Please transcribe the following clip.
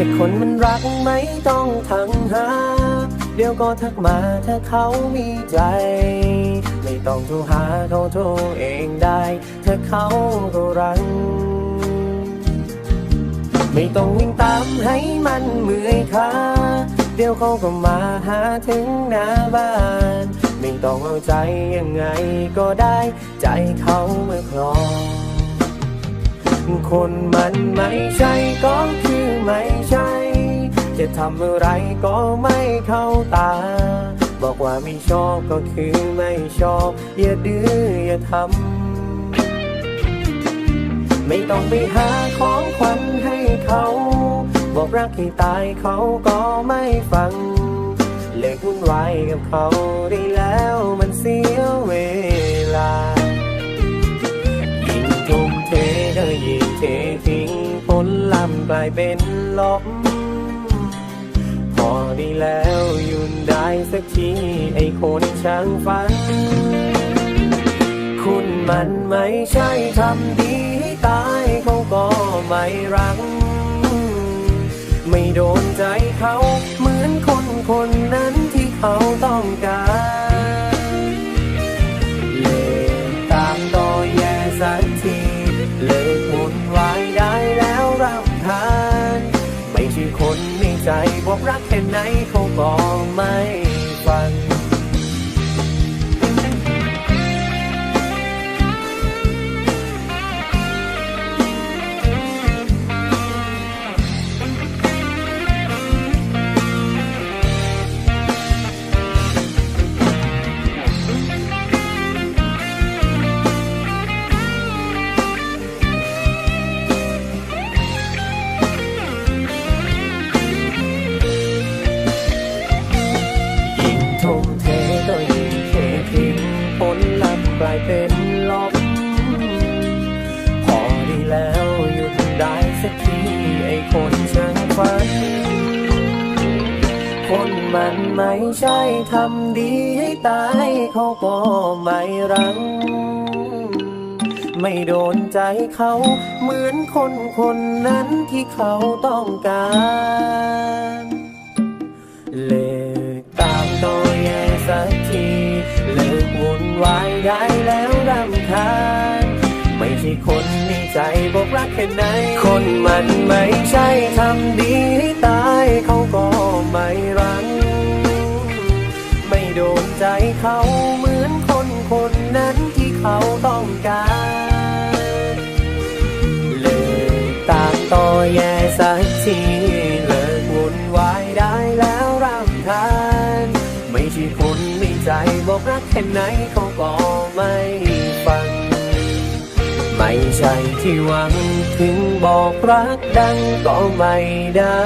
ค่คนมันรักไม่ต้องทังหา เดี๋ยวก็ทักมาถ้าเขามีใจ ไม่ต้องโทรหาเขาโทรเองได้ถ้าเขาก็รักไม่ต้องวิ่งตามให้มันเมื่อยขาเดี๋ยวเขาก็มาหาถึงหน้าบ้าน ไม่ต้องเอาใจยังไงก็ได้ ใจเขาเมื่อครอง คนมันไม่ใช่ก็คือไม่ใช่ จะทำอะไรก็ไม่เข้าตา บอกว่าไม่ชอบก็คือไม่ชอบ อย่าดื้ออย่าทำไม่ต้องไปหาของขวัญให้เขา บอกรักให้ตายเขาก็ไม่ฟัง เลิกวุ่นวายกับเขาได้แล้วมันเสียเวลา กลายเป็นลบพอดีแล้วยุดได้สักทีไอ้คนช่างฝัน คุณมันไม่ใช่ทำดีให้ตายเขาก็ไม่รัก ไม่โดนใจเขาเหมือนคนคนนั้นที่เขาต้องการ รักแค่ไหนเขาบอกไม่ ลลัพธ์กลายเป็นลบพอดีแล้วหยุดได้สักทีไอ้คนช่างฝัน คนมันไม่ใช่ทำดีให้ตายเขาก็ไม่รัง ไม่โดนใจเขาเหมือนคนคนนั้นที่เขาต้องการ ช่ใจบอกรักแค่ไหน คนมันไม่ใช่ทำดีให้ตายเขาก็ไม่รัง ไม่โดนใจเขาเหมือนคนคนนั้นที่เขาต้องการเลิกตามต่อแย่สักทีเลิกวุ่นวายได้แล้วรำคาญไม่ใช่คนในใจบอกรักแค่ไหนเขาก็ไม่ ไม่ใช่ที่หวังถึงบอกรักดังก็ไม่ได้